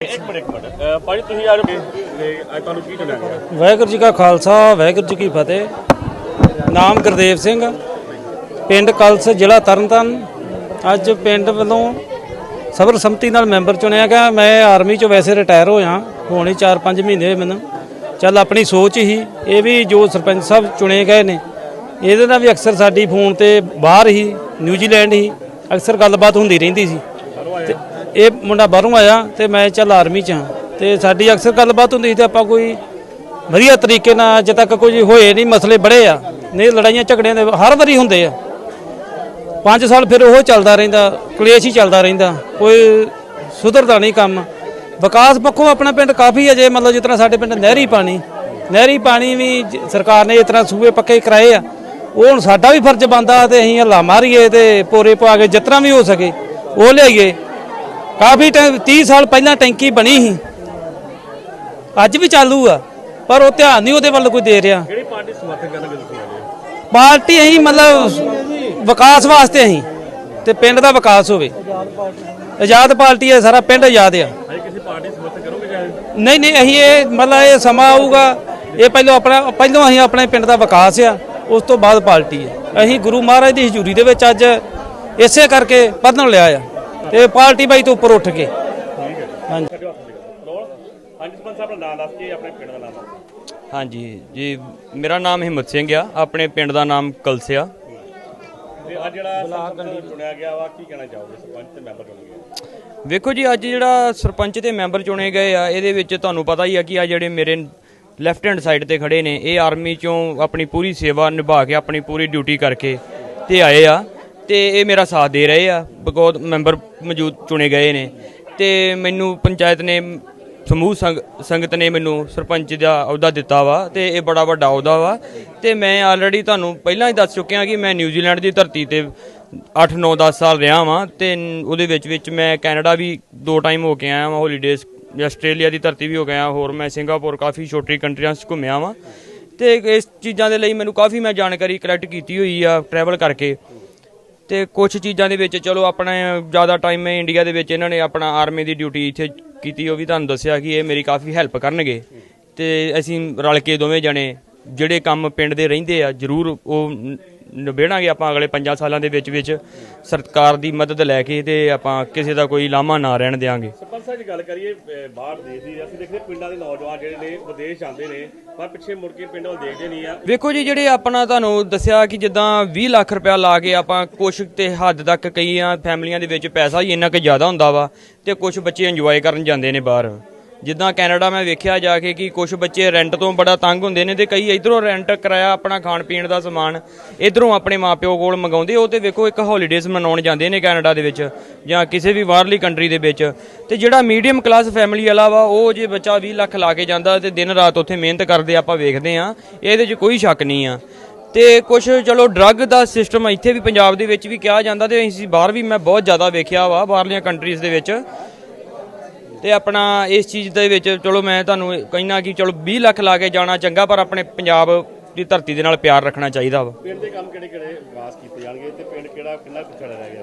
ਇੱਕ ਮਿੰਟ ਇੱਕ ਮਿੰਟ। ਭਾਜੀ, ਤੁਸੀਂ ਯਾਰ ਤੁਹਾਨੂੰ ਕੀ ਚੁਣਿਆ ਵਾਹਿਗੁਰੂ ਜੀ ਕਾ ਖਾਲਸਾ, ਵਾਹਿਗੁਰੂ ਜੀ ਕੀ ਫਤਿਹ। ਨਾਮ ਗੁਰਦੇਵ ਸਿੰਘ। ਪਿੰਡ ਕਲਸ, ਜ਼ਿਲ੍ਹਾ ਤਰਨਤਾਰਨ। ਅੱਜ ਪਿੰਡ ਵੱਲੋਂ ਸਰਬਸੰਮਤੀ ਨਾਲ ਮੈਂਬਰ ਚੁਣਿਆ ਗਿਆ। ਮੈਂ ਆਰਮੀ ਚੋਂ ਵੈਸੇ ਰਿਟਾਇਰ ਹੋਇਆ। ਹੁਣ ਹੀ 4-5 ਮਹੀਨੇ ਹੋਏ ਮੈਨੂੰ। ਚੱਲ, ਆਪਣੀ ਸੋਚ ਹੀ। ਇਹ ਵੀ ਜੋ ਸਰਪੰਚ ਸਾਹਿਬ ਚੁਣੇ ਗਏ ਨੇ। ਇਹਦੇ ਨਾਲ ਵੀ ਅਕਸਰ ਸਾਡੀ ਫੋਨ ਤੇ ਬਾਹਰ ਹੀ, ਨਿਊਜ਼ੀਲੈਂਡ ਹੀ ਅਕਸਰ ਗੱਲਬਾਤ ਹੁੰਦੀ ਰਹਿੰਦੀ ਸੀ। ਇਹ ਮੁੰਡਾ ਬਾਹਰੋਂ ਆਇਆ ਤੇ ਮੈਂ ਚੱਲ ਆਰਮੀ ਚ ਹਾਂ। ਤੇ ਸਾਡੀ ਅਕਸਰ ਗੱਲਬਾਤ ਹੁੰਦੀ ਸੀ ਤੇ ਆਪਾਂ ਕੋਈ ਵਧੀਆ ਤਰੀਕੇ ਨਾਲ ਅਜੇ ਤੱਕ ਕੋਈ ਹੋਏ ਨਹੀਂ, ਮਸਲੇ ਬੜੇ ਆ। ਨਹੀਂ, ਲੜਾਈਆਂ ਝਗੜਿਆਂ ਦੇ ਹਰ ਵਾਰੀ ਹੁੰਦੇ ਆ। 5 ਸਾਲ ਫਿਰ ਉਹ ਚੱਲਦਾ ਰਹਿੰਦਾ, ਕਲੇਸ਼ ਹੀ ਚੱਲਦਾ ਰਹਿੰਦਾ। ਕੋਈ ਸੁਧਰਦਾ ਨਹੀਂ ਕੰਮ। ਵਿਕਾਸ ਪੱਖੋਂ ਆਪਣਾ ਪਿੰਡ ਕਾਫੀ ਅਜੇ ਮਤਲਬ ਜਿਸ ਤਰ੍ਹਾਂ ਸਾਡੇ ਪਿੰਡ ਨਹਿਰੀ ਪਾਣੀ। ਨਹਿਰੀ ਪਾਣੀ ਵੀ ਸਰਕਾਰ ਨੇ ਇਸ ਤਰ੍ਹਾਂ ਸੂਬੇ ਪੱਕੇ ਕਰਾਏ ਆ। ਉਹ ਹੁਣ ਸਾਡਾ ਵੀ ਫਰਜ਼ ਬਣਦਾ ਤੇ ਅਸੀਂ ਹੱਲਾ ਮਾਰੀਏ ਤੇ ਪੋਰੇ ਪਾ ਕੇ ਜਿਤਨਾ ਵੀ ਹੋ ਸਕੇ, ਉਹ ਲਿਆਈਏ। ਕਾਫੀ ਟਾਈਮ 30 ਸਾਲ ਪਹਿਲਾਂ ਟੈਂਕੀ ਬਣੀ ਸੀ। ਅੱਜ ਵੀ ਚਾਲੂ ਆ ਪਰ ਉਹ ਧਿਆਨ ਨਹੀਂ ਉਹਦੇ ਵੱਲ ਕੋਈ ਦੇ ਰਿਹਾ। ਕਿਹੜੀ ਪਾਰਟੀ ਸਮਰਥਨ ਕਰਨਗੇ ਤੁਸੀਂ ਅੱਜ ਪਾਰਟੀ ਅਸੀਂ ਮਤਲਬ ਵਿਕਾਸ ਵਾਸਤੇ ਅਸੀਂ ਤੇ ਪਿੰਡ ਦਾ ਵਿਕਾਸ ਹੋਵੇ। ਆਜ਼ਾਦ ਪਾਰਟੀ ਹੈ ਸਾਰਾ ਪਿੰਡ ਆਜ਼ਾਦ ਆ। ਅੱਜ ਕਿਸੇ ਪਾਰਟੀ ਸਮਰਥਨ ਕਰੋਗੇ ਜਾਂ ਨਹੀਂ ਨਹੀਂ ਅਸੀਂ ਇਹ ਮਤਲਬ ਇਹ ਸਮਾਂ ਆਊਗਾ ਇਹ ਪਹਿਲਾਂ ਆਪਣਾ ਪਹਿਲਾਂ ਅਸੀਂ ਆਪਣੇ ਪਿੰਡ ਦਾ ਵਿਕਾਸ ਆ ਉਸ ਤੋਂ ਬਾਅਦ ਪਾਰਟੀ ਹੈ ਅਸੀਂ ਗੁਰੂ ਮਹਾਰਾਜ ਦੀ ਹਜ਼ੂਰੀ ਦੇ ਵਿੱਚ ਅੱਜ ਇਸੇ ਕਰਕੇ ਪੜਨ ਲਿਆ ਆ। ਤੇ ਪਾਰਟੀ ਬਾਈ ਤੋਂ ਉੱਪਰ ਉੱਠ ਕੇ। ਹਾਂਜੀ। ਛੱਡੋ ਹੱਥ ਦੇ ਰੋਲ ਹਾਂਜੀ ਸਰਪੰਚ ਸਾਹਿਬ ਦਾ ਨਾਮ ਦੱਸ ਕੇ ਆਪਣੇ ਪਿੰਡ ਦਾ ਨਾਮ ਦੱਸ ਹਾਂਜੀ ਜੀ ਮੇਰਾ ਨਾਮ ਹਿੰਮਤ ਸਿੰਘ ਆ। ਆਪਣੇ ਪਿੰਡ ਦਾ ਨਾਮ ਕਲਸਿਆ। ਤੇ ਅੱਜ ਜਿਹੜਾ ਸਰਪੰਚ ਚੁਣਿਆ ਗਿਆ ਵਾ ਕੀ ਕਹਿਣਾ ਚਾਹੋਗੇ? ਸਰਪੰਚ ਤੇ ਮੈਂਬਰ ਚੁਣੇ ਗਏ। ਵੇਖੋ ਜੀ ਅੱਜ ਜਿਹੜਾ ਸਰਪੰਚ ਤੇ ਮੈਂਬਰ ਚੁਣੇ ਗਏ ਆ ਇਹਦੇ ਵਿੱਚ ਤੁਹਾਨੂੰ ਪਤਾ ਹੀ ਆ ਕਿ ਆ ਜਿਹੜੇ ਮੇਰੇ ਲੈਫਟ ਹੈਂਡ ਸਾਈਡ ਤੇ ਖੜੇ ਨੇ ਇਹ ਆਰਮੀ ਚੋਂ ਆਪਣੀ ਪੂਰੀ ਸੇਵਾ ਨਿਭਾ ਕੇ ਆਪਣੀ ਪੂਰੀ ਡਿਊਟੀ ਕਰਕੇ ਤੇ ਆਏ ਆ। ਤੇ ਇਹ ਮੇਰਾ ਸਾਥ ਦੇ ਰਹੇ ਆ, ਬਹੁਤ ਮੈਂਬਰ ਮੌਜੂਦ ਚੁਣੇ ਗਏ ਨੇ। ਤੇ ਮੈਨੂੰ ਪੰਚਾਇਤ ਨੇ, ਸਮੂਹ ਸੰਗ- ਸੰਗਤ ਨੇ ਮੈਨੂੰ ਸਰਪੰਚ ਦਾ ਅਹੁਦਾ ਦਿੱਤਾ ਵਾ ਤੇ ਇਹ ਬੜਾ ਵੱਡਾ ਅਹੁਦਾ ਵਾ। ਤੇ ਮੈਂ ਆਲਰੇਡੀ ਤੁਹਾਨੂੰ ਪਹਿਲਾਂ ਹੀ ਦੱਸ ਚੁੱਕਿਆ ਕਿ ਮੈਂ ਨਿਊਜ਼ੀਲੈਂਡ ਦੀ ਧਰਤੀ ਤੇ 8 9 10 ਸਾਲ ਰਿਹਾ ਵਾਂ ਤੇ ਉਹਦੇ ਵਿੱਚ ਵਿੱਚ ਮੈਂ ਕੈਨੇਡਾ ਵੀ ਦੋ ਟਾਈਮ ਹੋ ਕੇ ਆਇਆ ਵਾਂ ਹੌਲੀਡੇਜ਼ ਆਸਟ੍ਰੇਲੀਆ ਦੀ ਧਰਤੀ ਵੀ ਹੋ ਗਿਆ ਹੋਰ ਮੈਂ ਸਿੰਗਾਪੁਰ ਕਾਫੀ ਛੋਟੀ ਕੰਟਰੀਆਂ 'ਚ ਘੁੰਮਿਆ ਵਾਂ। ਤੇ ਇਸ ਚੀਜ਼ਾਂ ਦੇ ਲਈ ਮੈਨੂੰ ਕਾਫੀ ਮੈਂ ਜਾਣਕਾਰੀ ਕਲੈਕਟ ਕੀਤੀ ਹੋਈ ਆ ਟਰੈਵਲ ਕਰਕੇ। ਤੇ ਕੁਝ ਚੀਜ਼ਾਂ ਦੇ ਵਿੱਚ ਚਲੋ ਆਪਣਾ ਜ਼ਿਆਦਾ ਟਾਈਮ ਮੈਂ ਇੰਡੀਆ ਦੇ ਵਿੱਚ ਇਹਨਾਂ ਨੇ ਆਪਣਾ ਆਰਮੀ ਦੀ ਡਿਊਟੀ ਇੱਥੇ ਕੀਤੀ, ਉਹ ਵੀ ਤੁਹਾਨੂੰ ਦੱਸਿਆ ਕਿ ਇਹ ਮੇਰੀ ਕਾਫੀ ਹੈਲਪ ਕਰਨਗੇ। ਤੇ ਅਸੀਂ ਰਲ ਕੇ ਦੋਵੇਂ ਜਣੇ ਜਿਹੜੇ ਕੰਮ ਪਿੰਡ ਦੇ ਰਹਿੰਦੇ ਆ, ਜ਼ਰੂਰ ਉਹ ਨਿਬੇੜਾਂਗੇ ਆਪਾਂ ਅਗਲੇ 5 ਸਾਲਾਂ ਦੇ ਵਿੱਚ ਵਿੱਚ ਸਰਕਾਰ ਦੀ ਮਦਦ ਲੈ ਕੇ ਤੇ ਆਪਾਂ ਕਿਸੇ ਦਾ ਕੋਈ ਲਾਮਾ ਨਾ ਰਹਿਣ ਦੇਵਾਂਗੇ ਸਰਪੰਚ ਸਾਹਿਬ ਦੀ ਗੱਲ ਕਰੀਏ ਬਾਹਰ ਦੇਸ਼ ਦੀ ਅਸੀਂ ਦੇਖਦੇ ਪਿੰਡਾਂ ਦੇ ਨੌਜਵਾਨ ਜਿਹੜੇ ਨੇ ਵਿਦੇਸ਼ ਜਾਂਦੇ ਨੇ ਪਰ ਪਿੱਛੇ ਮੁੜ ਕੇ ਪਿੰਡ ਵੱਲ ਦੇਖਦੇ ਨਹੀਂ ਆ। ਵੇਖੋ ਜੀ ਜਿਹੜੇ ਆਪਣਾ ਤੁਹਾਨੂੰ ਦੱਸਿਆ ਕਿ ਜਿੱਦਾਂ 20 ਲੱਖ ਰੁਪਇਆ ਲਾ ਕੇ ਆਪਾਂ ਕੁਛ ਤੇ ਹੱਦ ਤੱਕ ਕਈਆਂ ਫੈਮਲੀਆਂ ਦੇ ਵਿੱਚ ਪੈਸਾ ਹੀ ਇੰਨਾ ਕੁ ਜ਼ਿਆਦਾ ਹੁੰਦਾ ਵਾ ਤੇ ਕੁਝ ਬੱਚੇ ਇੰਜੋਏ ਕਰਨ ਜਾਂਦੇ ਨੇ ਬਾਹਰ। ਜਿੱਦਾਂ ਕੈਨੇਡਾ ਮੈਂ ਵੇਖਿਆ ਜਾ ਕੇ ਕਿ ਕੁਝ ਬੱਚੇ ਰੈਂਟ ਤੋਂ ਬੜਾ ਤੰਗ ਹੁੰਦੇ ਨੇ ਤੇ ਕਈ ਇਧਰੋਂ ਰੈਂਟ ਕਰਾਇਆ ਆਪਣਾ ਖਾਣ ਪੀਣ ਦਾ ਸਮਾਨ, ਇਧਰੋਂ ਆਪਣੇ ਮਾਪਿਓ ਕੋਲ ਮੰਗਾਉਂਦੇ, ਉਹ ਤੇ ਵੇਖੋ ਇੱਕ ਹੌਲੀਡੇਜ਼ ਮਨਾਉਣ ਜਾਂਦੇ ਨੇ ਕੈਨੇਡਾ ਦੇ ਵਿੱਚ ਜਾਂ ਕਿਸੇ ਵੀ ਬਾਹਰਲੀ ਕੰਟਰੀ ਦੇ ਵਿੱਚ। ਤੇ ਜਿਹੜਾ ਮੀਡੀਅਮ ਕਲਾਸ ਫੈਮਿਲੀ ਵਾਲਾ ਵਾ, ਉਹ ਜੇ ਬੱਚਾ 20 ਲੱਖ ਲਾ ਕੇ ਜਾਂਦਾ ਤੇ ਦਿਨ ਰਾਤ ਉੱਥੇ ਮਿਹਨਤ ਕਰਦੇ ਆਪਾਂ ਵੇਖਦੇ ਆ ਇਹਦੇ 'ਚ ਕੋਈ ਸ਼ੱਕ ਨਹੀਂ ਆ। ਤੇ ਕੁਝ ਚਲੋ ਡਰੱਗ ਦਾ ਸਿਸਟਮ ਇੱਥੇ ਵੀ ਪੰਜਾਬ ਦੇ ਵਿੱਚ ਵੀ ਕਿਹਾ ਜਾਂਦਾ ਤੇ ਅਸੀਂ ਬਾਹਰ ਵੀ ਮੈਂ ਬਹੁਤ ਜ਼ਿਆਦਾ ਵੇਖਿਆ ਵਾ, ਬਾਹਰਲੀਆਂ ਕੰਟਰੀਜ਼ ਦੇ ਵਿੱਚ। ਤੇ ਆਪਣਾ ਇਸ ਚੀਜ਼ ਦੇ ਵਿੱਚ ਚਲੋ ਮੈਂ ਤੁਹਾਨੂੰ ਕਹਿਣਾ ਕਿ ਚਲੋ 20 ਲੱਖ ਲਾ ਕੇ ਜਾਣਾ ਚੰਗਾ, ਪਰ ਆਪਣੇ ਪੰਜਾਬ ਦੀ ਧਰਤੀ ਦੇ ਨਾਲ ਪਿਆਰ ਰੱਖਣਾ ਚਾਹੀਦਾ ਵਾ। ਪਿੰਡ ਦੇ ਕੰਮ ਕਿਹੜੇ ਕਿਹੜੇ ਵਿਕਾਸ ਕੀਤੇ ਜਾਣਗੇ ਤੇ ਪਿੰਡ ਕਿਹੜਾ, ਕਿੰਨਾ ਪਿਛੜਾ ਰਹਿ ਗਿਆ?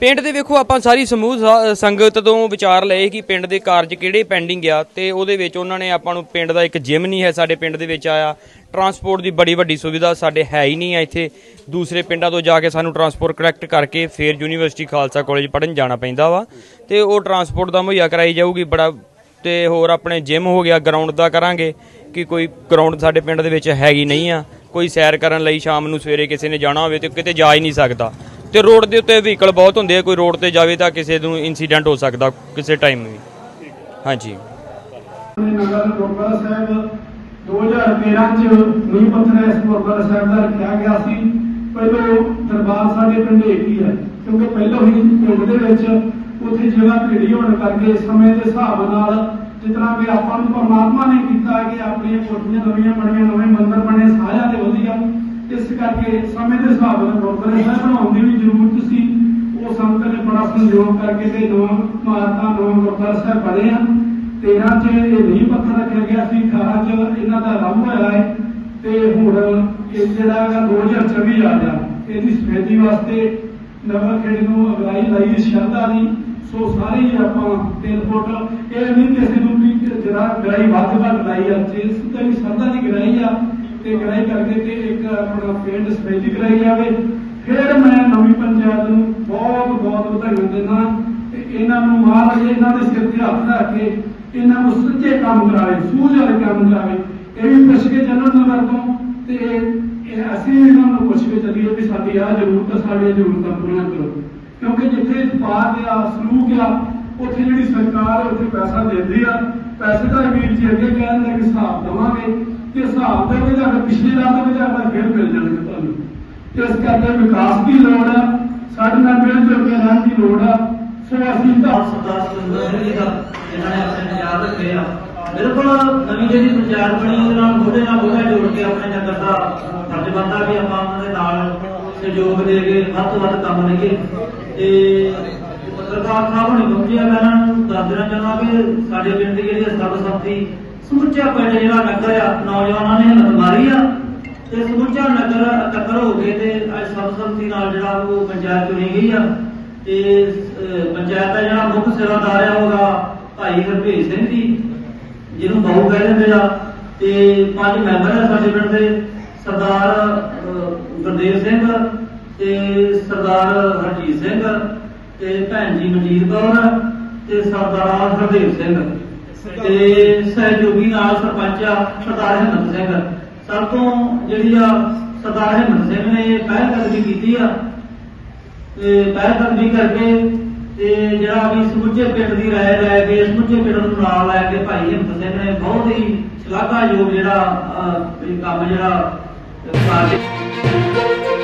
ਪਿੰਡ ਦੇ ਵੇਖੋ, ਆਪਾਂ ਸਾਰੀ ਸਮੂਹ ਸਾ- ਸੰਗਤ ਤੋਂ ਵਿਚਾਰ ਲਏ ਕਿ ਪਿੰਡ ਦੇ ਕਾਰਜ ਕਿਹੜੇ ਪੈਂਡਿੰਗ ਆ ਤੇ ਉਹਦੇ ਵਿੱਚ ਉਹਨਾਂ ਨੇ ਆਪਾਂ ਨੂੰ ਪਿੰਡ ਦਾ ਇੱਕ ਜਿਮ ਨਹੀਂ ਹੈ ਸਾਡੇ ਪਿੰਡ ਦੇ ਵਿੱਚ ਆਇਆ। ਟਰਾਂਸਪੋਰਟ ਦੀ ਬੜੀ ਵੱਡੀ ਸੁਵਿਧਾ ਸਾਡੇ ਹੈ ਹੀ ਨਹੀਂ ਆ ਇੱਥੇ। ਦੂਸਰੇ ਪਿੰਡਾਂ ਤੋਂ ਜਾ ਕੇ ਸਾਨੂੰ ਟਰਾਂਸਪੋਰਟ ਕਰੈਕਟ ਕਰਕੇ ਫਿਰ ਯੂਨੀਵਰਸਿਟੀ ਖਾਲਸਾ ਕਾਲਜ ਪੜ੍ਹਨ ਜਾਣਾ ਪੈਂਦਾ ਵਾ ਤੇ ਉਹ ਟਰਾਂਸਪੋਰਟ ਦਾ ਮੁਹੱਈਆ ਕਰਾਈ ਜਾਊਗੀ। ਬੜਾ ਤੇ ਹੋਰ ਆਪਣੇ ਜਿਮ ਹੋ ਗਿਆ ਗਰਾਊਂਡ ਦਾ ਕਰਾਂਗੇ ਕਿ ਕੋਈ ਗਰਾਊਂਡ ਸਾਡੇ ਪਿੰਡ ਦੇ ਵਿੱਚ ਹੈਗੀ ਨਹੀਂ ਆ। ਕੋਈ ਸੈਰ ਕਰਨ ਲਈ ਸ਼ਾਮ ਨੂੰ ਸਵੇਰੇ ਕਿਸੇ ਨੇ ਜਾਣਾ ਹੋਵੇ ਤੇ ਕਿਤੇ ਜਾ ਹੀ ਨਹੀਂ ਸਕਦਾ। ਤੇ ਰੋਡ ਦੇ ਉੱਤੇ ਵਹੀਕਲ ਬਹੁਤ ਹੁੰਦੇ ਆ, ਕੋਈ ਰੋਡ ਤੇ ਜਾਵੇ ਤਾਂ ਕਿਸੇ ਨੂੰ ਇਨਸੀਡੈਂਟ ਹੋ ਸਕਦਾ, ਕਿਸੇ ਟਾਈਮ ਵੀ। ਹਾਂਜੀ। ਨਗਰ ਗੁਰਦੁਆਰਾ ਸਾਹਿਬ 2013 ਚ ਨੀਂਹ ਪੱਥਰ ਇਸ ਗੁਰਦੁਆਰਾ ਸਾਹਿਬ ਦਾ ਰੱਖਿਆ ਗਿਆ ਸੀ ਪਹਿਲਾਂ ਦਰਬਾਰ ਸਾਡੇ ਪਿੰਡ ਇੱਕ ਹੀ ਹੈ ਕਿਉਂਕਿ ਪਹਿਲਾਂ ਹੀ ਪਿੰਡ ਦੇ ਵਿੱਚ ਉੱਥੇ ਜਗ੍ਹਾ ਭੇੜੀ ਹੋਣ ਕਰਕੇ ਸਮੇਂ ਦੇ ਹਿਸਾਬ ਨਾਲ ਜਿਤਨਾ ਕਿ ਆਪਾਂ ਨੂੰ ਪਰਮਾਤਮਾ ਨੇ ਕੀਤਾ ਕਿ ਆਪਣੀਆਂ ਕੋਠੀਆਂ ਨਵੀਆਂ ਬਣੀਆਂ ਨਵੇਂ ਮੰਦਰ ਬਣੇ, ਸਾਰਿਆਂ ਦੇ ਵਧੀਆ ਇਸ ਕਰਕੇ ਸਮੇਂ ਦੇ ਹਿਸਾਬ ਨਾਲ ਗੁਰਦੁਆਰਾ ਸਾਹਿਬ ਬਣਾਉਣ ਦੀ ਵੀ ਜ਼ਰੂਰਤ ਸੀ। ਉਹ ਸੰਗਤ ਨੇ ਬੜਾ ਸਹਿਯੋਗ ਕਰਕੇ ਤੇ ਨਵਾਂ ਮਾਰਤਾ, ਨਵਾਂ ਗੁਰਦੁਆਰਾ ਸਾਹਿਬ ਬਣੇ ਆ 13 ਚ ਇਹ ਨਹੀਂ ਪੱਥਰ ਰੱਖਿਆ ਗਿਆ ਸੀ 18 ਚ ਇਹਨਾਂ ਦਾ ਆਰੰਭ ਹੋਇਆ ਹੈ। ਤੇ ਹੁਣ ਇਹ ਜਿਹੜਾ 2024 ਆ ਗਿਆ। ਇਹਦੀ ਸਫੈਦੀ ਵਾਸਤੇ ਨਵਾਂ ਖੇਡ ਨੂੰ ਅਗਵਾਈ ਲਈ ਸ਼ਰਧਾ ਦੀ। ਸੋ ਸਾਰੇ ਹੀ ਆਪਾਂ ਤਿੰਨ ਫੁੱਟ, ਇਹ ਨਹੀਂ ਕਿਸੇ ਨੂੰ ਵੀ ਜਿਹੜਾ ਗਰਾਈ ਵੱਧ ਘੱਟ ਲਾਈ ਆ ਜਿਸ ਤੇ ਵੀ ਸਰਦਾ ਦੀ ਗਰਾਈ ਆ, ਤੇ ਗਰਾਈ ਕਰਕੇ ਤੇ ਇੱਕ ਆਪਣਾ ਪਿੰਡ ਸਫੈਦੀ ਕਰਾਈ ਜਾਵੇ। ਫਿਰ ਮੈਂ ਨਵੀਂ ਪੰਚਾਇਤ ਨੂੰ ਬਹੁਤ ਬਹੁਤ ਵਧਾਈਆਂ ਦਿੰਦਾ ਤੇ ਇਹਨਾਂ ਨੂੰ ਮਹਾਰਾਜ ਇਹਨਾਂ ਦੇ ਸਿਰ ਤੇ ਹੱਥ ਰੱਖ ਕੇ ਇਹਨਾਂ ਨੂੰ ਸੱਚੇ ਕੰਮ ਕਰਾਵੇ, ਸੂਝ ਵਾਲੇ ਕੰਮ ਕਰਾਵੇ। ਇਹ ਵੀ ਪੁੱਛ ਕੇ ਜਨਰਲ ਨਗਰ ਤੋਂ ਤੇ ਅਸੀਂ ਇਹਨਾਂ ਨੂੰ ਪੁੱਛ ਕੇ ਚੱਲੀਏ ਵੀ ਸਾਡੀ ਆ ਜ਼ਰੂਰਤ ਸਾਡੀਆਂ ਜ਼ਰੂਰਤਾਂ ਪੂਰੀਆਂ ਕਰੋ। ਕਿਉਂਕਿ ਜਿੱਥੇ ਇਤਫਾਕ ਆ ਸਲੂਕ ਆ ਉੱਥੇ ਜਿਹੜੀ ਸਰਕਾਰ ਉੱਥੇ ਪੈਸਾ ਦਿੰਦੀ ਆ। ਪੈਸੇ ਦਾ ਵੀਰ ਜੀ ਅੱਗੇ ਕਹਿੰਦੇ ਕਿ ਹਿਸਾਬ ਦਵਾਂਗੇ। ਤੇ ਹਿਸਾਬ ਦੇ ਵਿੱਚ ਅਗਰ ਪਿਛਲੇ ਰਾਤ ਵਿੱਚ ਅਗਰ ਫਿਰ ਮਿਲ ਜਾਣਗੇ ਤੁਹਾਨੂੰ। ਇਸ ਕਰਕੇ ਵਿਕਾਸ ਦੀ ਲੋੜ ਆ, ਸਾਡੇ ਨਾਲ ਮਿਲ ਜੁਲ ਕੇ ਰਹਿਣ ਦੀ ਲੋੜ ਆ। ਸੋ ਅਸੀਂ ਤਾਂ ਸਰਦਾਰ ਸੁਰਿੰਦਰ ਜੀ ਦਾ ਜਿਨ੍ਹਾਂ ਨੇ ਆਪਣੇ ਪੰਜਾਬ ਰੱਖੇ ਆ, ਬਿਲਕੁਲ ਨਵੀਂ ਜਿਹੜੀ ਪੰਚਾਇਤ ਬਣੀ, ਉਹਦੇ ਨਾਲ ਮੋਢੇ ਨਾਲ ਮੋਢਾ ਜੋੜ ਕੇ ਆਪਣੇ ਨਗਰ ਦਾ ਫਰਜ਼ ਬਣਦਾ ਵੀ ਆਪਾਂ ਉਹਨਾਂ ਦੇ ਨਾਲ ਸਹਿਯੋਗ ਦੇ ਕੇ ਵੱਧ ਤੋਂ ਵੱਧ ਕੰਮ ਲਈਏ। ਤੇ ਪੱਤਰਕਾਰ ਸਾਹਿਬ ਹੁਣੀ ਪਹੁੰਚੇ ਮੈਂ ਇਹਨਾਂ ਨੂੰ ਦੱਸ ਦੇਣਾ ਚਾਹੁੰਦਾ ਕਿ ਸਾਡੇ ਪਿੰਡ ਦੀ ਜਿਹੜੀ ਸਰਬ ਸਮੁੱਚਾ ਪਿੰਡ ਜਿਹੜਾ ਨਗਰ ਆ, ਨੌਜਵਾਨਾਂ ਨੇ ਹਿੰਮਤ ਮਾਰੀ ਆ ਤੇ ਸਮੁੱਚਾ ਨਗਰ ਇਕੱਤਰ ਹੋ ਕੇ ਤੇ ਅੱਜ ਸਰਬ ਨਾਲ ਜਿਹੜਾ ਉਹ ਪੰਚਾਇਤ ਚੁਣੀ ਗਈ ਆ ਤੇ ਪੰਚਾਇਤ ਦਾ ਜਿਹੜਾ ਮੁੱਖ ਸੇਵਾਦਾਰ ਆ ਉਹਦਾ ਭਾਈ ਹਰਭੇਜ ਸਿੰਘ ਜੀ, ਜਿਹਨੂੰ ਬਾਹੂ ਕਹਿ ਦਿੰਦੇ ਆ ਤੇ ਪੰਜ ਮੈਂਬਰ ਆ ਸਾਡੇ ਪਿੰਡ ਦੇ, ਸਰਦਾਰ ਗੁਰਦੇਵ ਸਿੰਘ ਤੇ ਸਰਦਾਰ ਹਰਜੀਤ ਸਿੰਘ ਤੇ ਭੈਣ ਜੀ ਮਨਜੀਤ ਕੌਰ ਤੇ ਸਰਦਾਰ ਹਰਦੇਵ ਸਿੰਘ। ਤੇ ਸਹਿਯੋਗੀ ਨਾਲ ਸਰਪੰਚ ਆ, ਸਰਦਾਰ ਹਿੰਮਤ ਸਿੰਘ। ਸਭ ਤੋਂ ਜਿਹੜੀ ਆ, ਸਰਦਾਰ ਹਿੰਮਤ ਸਿੰਘ ਨੇ ਪਹਿਲ ਕਦਮੀ ਕੀਤੀ ਆ। ਤੇ ਪਹਿਲ ਕਦਮੀ ਕਰਕੇ ਤੇ ਜਿਹੜਾ ਵੀ ਸਮੁੱਚੇ ਪਿੰਡ ਦੀ ਰਾਏ ਲੈ ਕੇ, ਸਮੁੱਚੇ ਪਿੰਡ ਨੂੰ ਨਾਲ ਲੈ ਕੇ ਭਾਈ ਹਿੰਮਤ ਸਿੰਘ ਨੇ ਬਹੁਤ ਹੀ ਸ਼ਲਾਘਾਯੋਗ ਜਿਹੜਾ ਕੰਮ ਜਿਹੜਾ ਕਾਰਜ